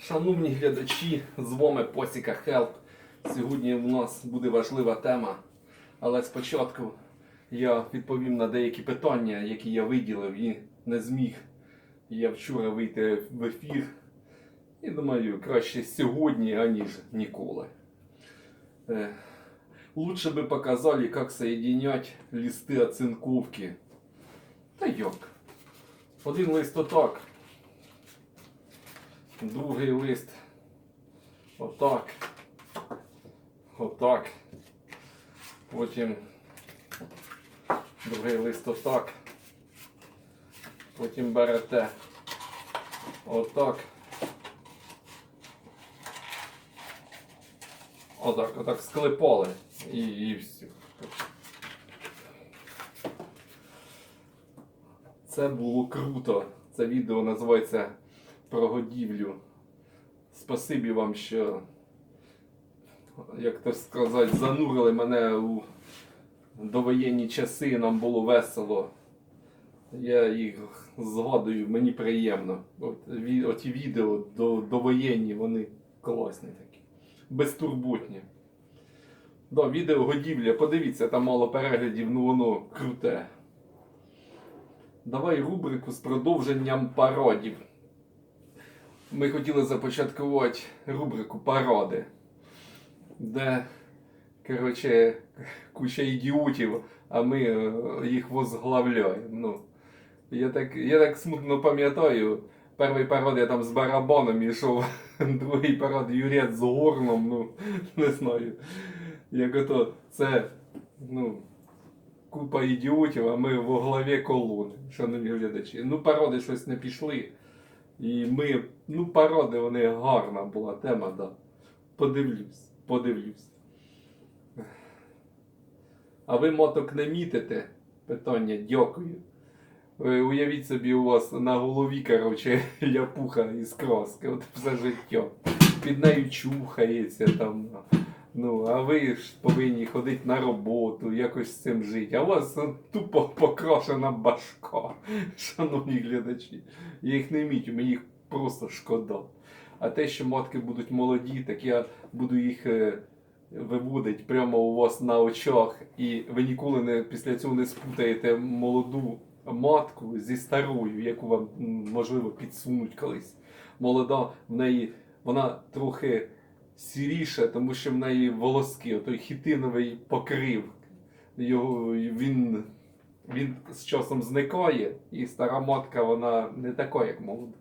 Шановні глядачі, з вами Посіка Хелп. Сьогодні у нас буде важлива тема, але спочатку я відповім на деякі питання, які я виділив і не зміг я вчора вийти в ефір. І думаю, краще сьогодні, аніж ніколи. Е, Лучше бы показали, как соединять листы оцинковки. Та як? Один лист отак. Другий лист. Отак. Отак. Потім другий лист отак. Потім берете отак. Отак, отак склепали і, і все. Це було круто. Це відео називається про годівлю. Спасибі вам, що, як то сказати, занурили мене у довоєнні часи, нам було весело. Я їх згадую, мені приємно. От, оті відео до, довоєнні, вони класні такі. Безтурботні. Да, відео годівля, подивіться, там мало переглядів, ну воно круте. Давай рубрику з продовженням пародів. Ми хотіли започаткувати рубрику пароди, де, коротше, куча ідіотів, а ми е, їх возглавляємо. Ну, я так, я так смутно пам'ятаю. Перший парод я там з барабаном ішов, другий парод Юрець з горном, ну, не знаю. Як ото це, ну, купа ідіотів, а ми во главі колони, шановні глядачі. Ну, пароди щось не пішли. І ми, ну, пароди, вони гарна була тема, да. Подивлюсь, подивлюсь. А ви моток не мітите? Питання, дякую. Уявіть собі, у вас на голові, короче, ляпуха із краски, от все життя. Під нею чухається там. Ну, а ви ж повинні ходити на роботу, якось з цим жити. А у вас тупо покрашена башка, шановні глядачі. Я їх не мітю, мені їх просто шкода. А те, що матки будуть молоді, так я буду їх е, виводити прямо у вас на очах, і ви ніколи не після цього не спутаєте молоду матку зі старою, яку вам можливо підсунуть колись. Молода в неї вона трохи сіріша, тому що в неї волоски, той хітиновий покрив. Його він, він з часом зникає, і стара матка вона не така, як молода.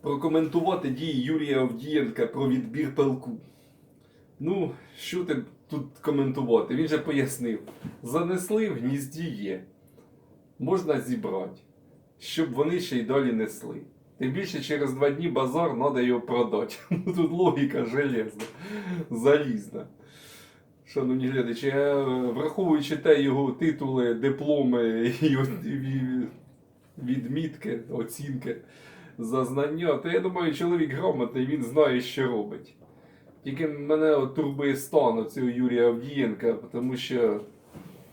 Прокоментувати дії Юрія Овдієнка про відбір пилку. Ну, що ти тут коментувати? Він же пояснив. Занесли в гнізді є. Можна зібрати, щоб вони ще й далі несли. Тим більше через два дні базар треба його продати. Ну тут логіка железна, залізна. Шановні глядачі, е, враховуючи те його титули, дипломи і відмітки, оцінки за знання, то я думаю, чоловік грамотний, він знає, що робить. Тільки мене от турбує стан цього Юрія Авдієнка, тому що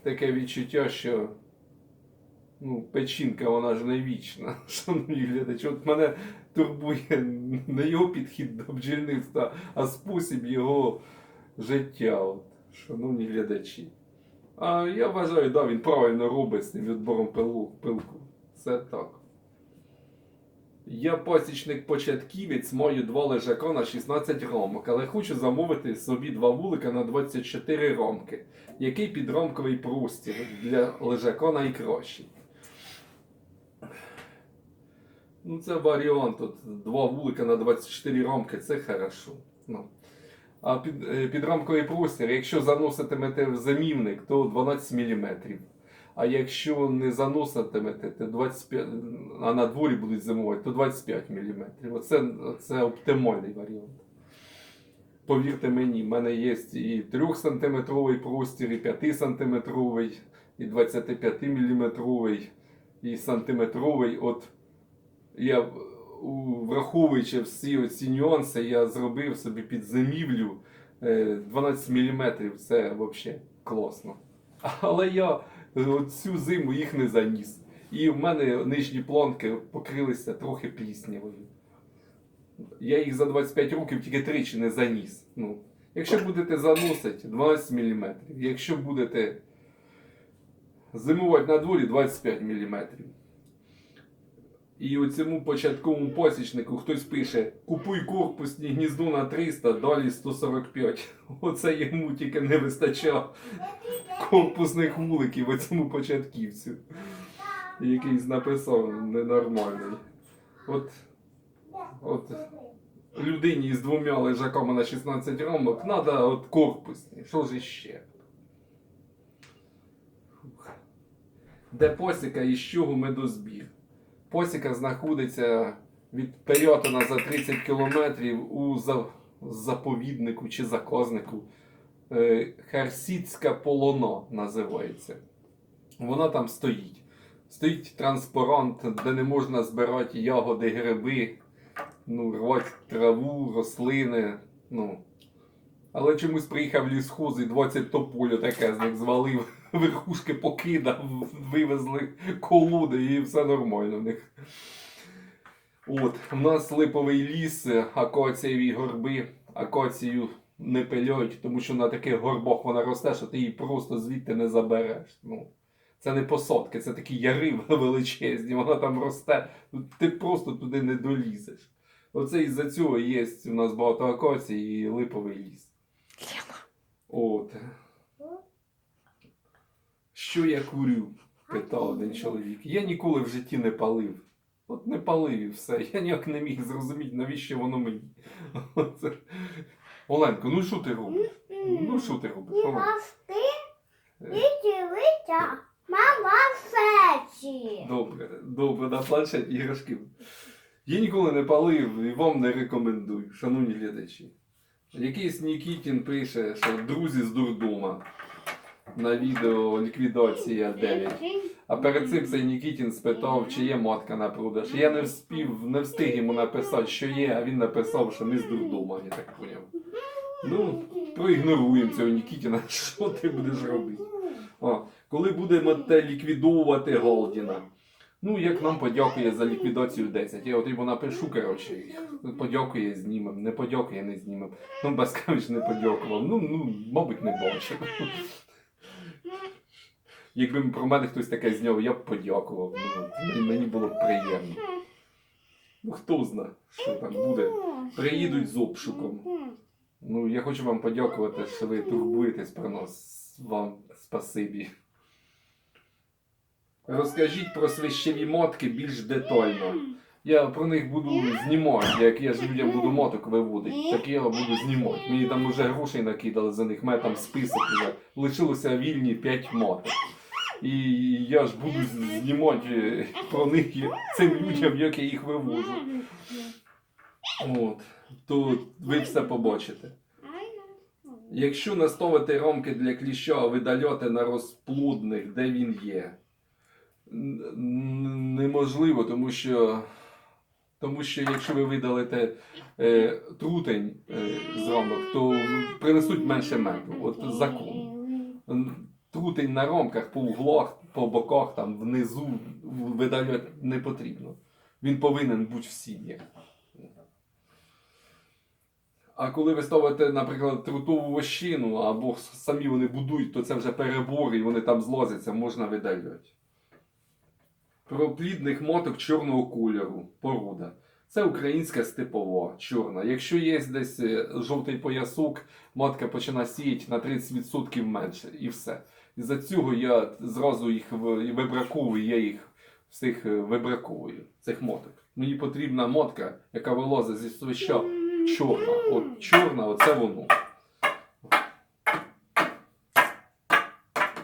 таке відчуття, що ну, печінка вона ж не вічна, шановні глядачі. От мене турбує не його підхід до бджільництва, а спосіб його життя, от, шановні глядачі. А я вважаю, да, він правильно робить з цим відбором пилу, пилку. Це так. Я пасічник початківець, маю два лежака на 16 рамок, але хочу замовити собі два вулика на 24 рамки. Який підрамковий простір для лежака найкращий? Ну, це варіант. От, два вулика на 24 рамки це хорошо. Ну. А під, е, підрамковий простір, якщо заноситимете в замівник, то 12 мм. А якщо не заноситимете, то 25, а на дворі будуть зимувати, то 25 мм. Оце, це оптимальний варіант. Повірте мені, в мене є і 3 см простір, і 5 см, і 25 мм, і сантиметровий. От я враховуючи всі ці нюанси, я зробив собі під зимівлю е, 12 мм. Це взагалі класно. Але я цю зиму їх не заніс. І в мене нижні планки покрилися трохи пліснявою. Я їх за 25 років тільки тричі не заніс. Ну, якщо будете заносити 12 мм, якщо будете зимувати на дворі 25 мм. І у цьому початковому посічнику хтось пише: купуй корпусні гніздо на 300, далі 145. Оце йому тільки не вистачало корпусних вуликів у цьому початківцю. Якийсь написав ненормальний. От, от людині з двома лежаками на 16 рамок треба от корпусні. Що ж іще? Де посіка і з чого медозбір? Посіка знаходиться від Періотина за 30 кілометрів у заповіднику чи заказнику. Е, полоно називається. Вона там стоїть. Стоїть транспарант, де не можна збирати ягоди, гриби, ну, рвати траву, рослини. Ну. Але чомусь приїхав лісхоз і 20 тополю таке з них звалив, верхушки покидав, вивезли колоди і все нормально в них. От, у нас липовий ліс, акоцієві горби, акоцію не пильоють, тому що на таких горбах вона росте, що ти її просто звідти не забереш. Ну, це не посадки, це такі яри величезні, вона там росте, ну, ти просто туди не долізеш. Оце із-за цього є у нас багато акацій і липовий ліс. От. Що я курю? питав один чоловік. Я ніколи в житті не палив. От не палив і все. Я ніяк не міг зрозуміти, навіщо воно мені. Оленко, ну що ти робиш? Ну що ти робиш? Олен? Мости і дивиться мама сечі. Добре, добре, на планшет іграшки. Я ніколи не палив і вам не рекомендую, шановні глядачі. Якийсь Нікітін пише, що друзі з дурдома на відео ліквідація 9. А перед цим цей Нікітін спитав, чи є матка на продаж. Я не вспів, не встиг йому написати, що є, а він написав, що ми з дурдома, я так поняв. Ну, проігноруємо цього Нікітіна, що ти будеш робити? А, коли будемо те ліквідовувати Голдіна? Ну, як нам подякує за ліквідацію 10. Я от йому напишу, коротше, подякує, знімем, не подякує, не знімем. Ну, Баскавич не подякував. Ну, ну, мабуть, не бачив. Якби про мене хтось таке зняв, я б подякував. Ну, мені, було б приємно. Ну, хто знає, що там буде. Приїдуть з обшуком. Ну, я хочу вам подякувати, що ви турбуєтесь про нас. Вам спасибі. Розкажіть про свищеві мотки більш детально. Я про них буду знімати, як я ж людям буду моток виводити, так я буду знімати. Мені там вже грошей накидали за них, мене там список вже. Лишилося вільні 5 моток. І я ж буду знімати е, про них цим людям, як я їх вивожу. От. То ви все побачите. Якщо наставити рамки для кліща, видаляти на розплудних, де він є. Неможливо, тому що, тому що якщо ви видалите е, трутень е, з рамок, то принесуть менше меду. От закон. Трутень на рамках по углах, по боках, там внизу видаляти не потрібно. Він повинен бути в сім'ях. А коли ви ставите, наприклад, трутову вощину, або самі вони будують, то це вже перебори, і вони там злозяться, можна видаляти. Про плідних моток чорного кольору, поруда. Це українська степова, чорна. Якщо є десь е, жовтий поясок, матка починає сіяти на 30% менше і все. І за цього я зразу їх ви- вибраковую, я їх всіх е, вибраковую, цих моток. Мені потрібна мотка, яка вилазить зі свища чорна. От чорна, оце воно.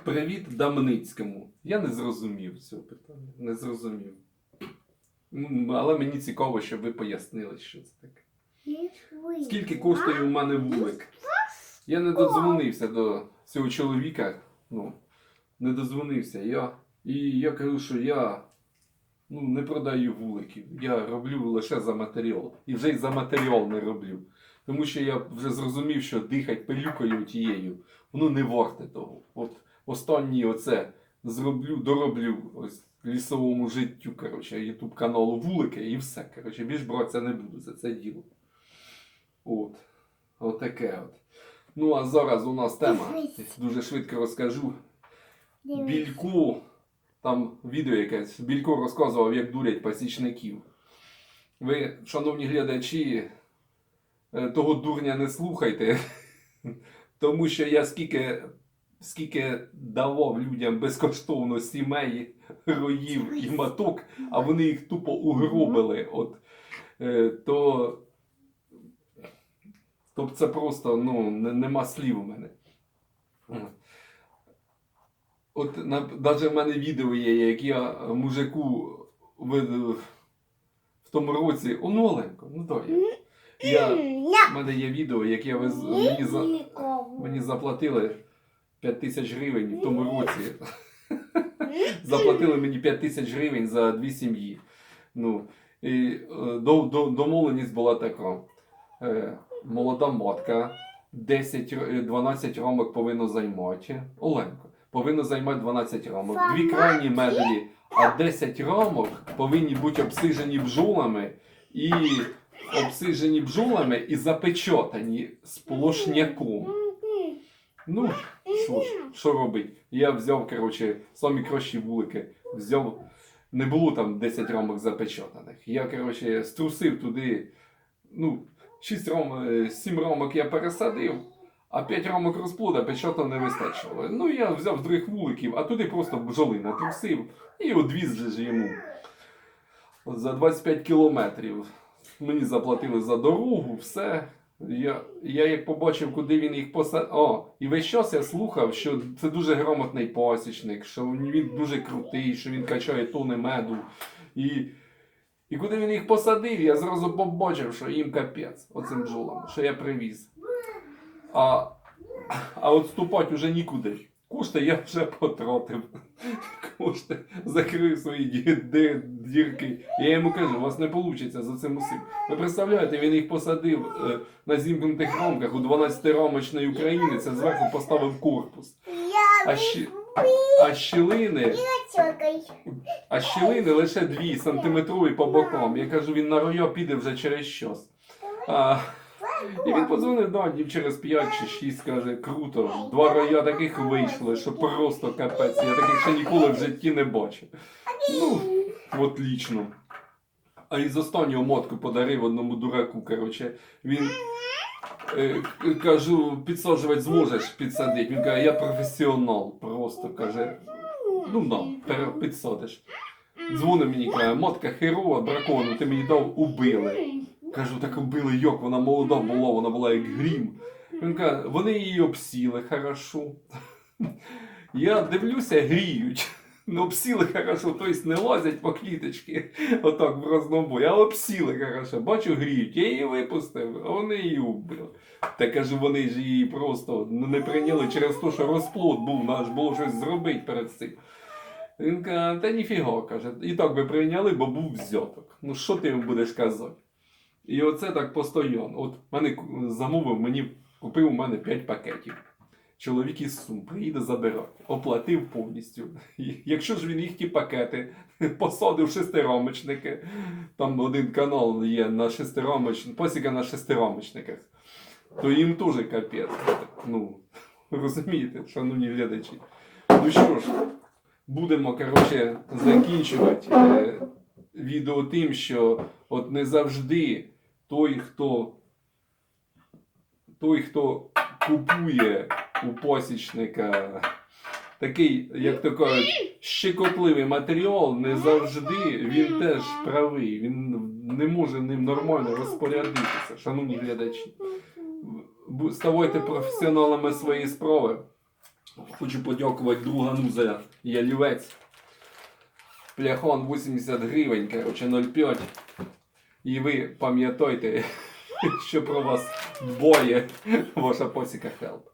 Привіт Дамницькому. Я не зрозумів цього питання. Не зрозумів. Ну, Але мені цікаво, щоб ви пояснили, що це таке. Скільки коштує у мене вулик? Я не додзвонився до цього чоловіка. Ну, не додзвонився. Я, і я кажу, що я ну, не продаю вуликів. Я роблю лише за матеріал. І вже й за матеріал не роблю. Тому що я вже зрозумів, що дихати пилюкою тією, воно не варте того. От останнє оце зроблю, дороблю ось лісовому життю, коротше, ютуб каналу Вулики і все. Коротше, більш братися не буду за це діло. От. Отаке от. Ну, а зараз у нас тема. Дуже швидко розкажу. Білько, там відео якесь, Білько розказував, як дурять пасічників. Ви, шановні глядачі, е, того дурня не слухайте, тому що я скільки, скільки давав людям безкоштовно сімей, роїв і маток, а вони їх тупо угробили. От, е, то, то це просто ну, нема слів у мене. От навіть в мене відео є, як я мужику видав в тому році. О, ну ну. Я, в мене є відео, як я вез, мені, за, мені заплатили 5 тисяч гривень в тому році. Заплатили мені 5 тисяч гривень за дві сім'ї. Ну, і е, до, до, домовленість була така. Е, молода матка, 10, р- е, 12 рамок повинно займати. Оленко, повинно займати 12 рамок. Дві крайні меблі, а 10 рамок повинні бути обсижені бджолами і обсижені бджолами і запечатані сполошняком. Ну, що що робить? Я взяв, коротше, самі кращі вулики. Взяв, не було там 10 рамок запечатаних. Я, коротше, струсив туди, ну, 6 рамок, 7 рамок я пересадив, а 5 рамок розплода печатно не вистачило. Ну, я взяв з других вуликів, а туди просто бджоли натрусив і одвіз же ж йому. За 25 кілометрів. Мені заплатили за дорогу, все. Я, я як побачив, куди він їх посадив. О, і весь час я слухав, що це дуже грамотний пасічник, що він дуже крутий, що він качає тони меду. І, і куди він їх посадив, я зразу побачив, що їм капець оцим бджолам, що я привіз. А, а ступати вже нікуди. Кошти я вже потратив. Кошти закрив свої ді- ді- дірки. Я йому кажу, у вас не вийде за цим усім. Ви представляєте, він їх посадив е, на зімкнутих рамках у 12-рамочної України, це зверху поставив корпус. А, щі, а щілини, а щілини лише 2 сантиметрові по бокам. Я кажу, він на роя піде вже через щось. А, і він подзвонив да, днів через 5 чи 6, каже, круто. Два роя таких вийшли, що просто капець. Я таких ще ніколи в житті не бачив. Ну, отлично. А із останнього мотку подарив одному дураку, коротше. Він е, кажу, підсаджувати зможеш підсадити. Він каже, я професіонал, просто каже. Ну на, пере- підсадиш. Дзвонить мені, каже, матка херова, дракону, ти мені дав, убили. Кажу, так убили йок, вона молода була, вона була як грім. Він каже, вони її обсіли хорошо. Я дивлюся, гріють. Ну, обсіли хорошо, тобто не лазять по кліточки, отак в рознобой, а обсіли хорошо. Бачу, гріють. Я її випустив, а вони її убили. Та кажу, вони ж її просто не прийняли через те, що розплод був, треба було щось зробити перед цим. Він каже, та ніфіга, каже, і так би прийняли, бо був взяток. Ну що ти їм будеш казати? І оце так постійно. От мене замовив, мені купив у мене 5 пакетів. Чоловік із Сум приїде забирати, оплатив повністю. Якщо ж він їх ті пакети посадив шестирамочники, там один канал є на шестирамочниках, посіка на шестирамочниках, то їм теж капець. Ну, розумієте, шановні глядачі. Ну що ж, будемо, коротше, закінчувати е, відео тим, що от не завжди той, хто той, хто купує у посічника такий, як то кажуть, щекотливий матеріал, не завжди він теж правий. Він не може ним нормально розпорядитися, шановні глядачі. Ставайте професіоналами своєї справи. Хочу подякувати другану за ялівець. Пляхон 80 гривень, коротше 0,5. І ви пам'ятайте, що про вас боє ваша посіка Хелп.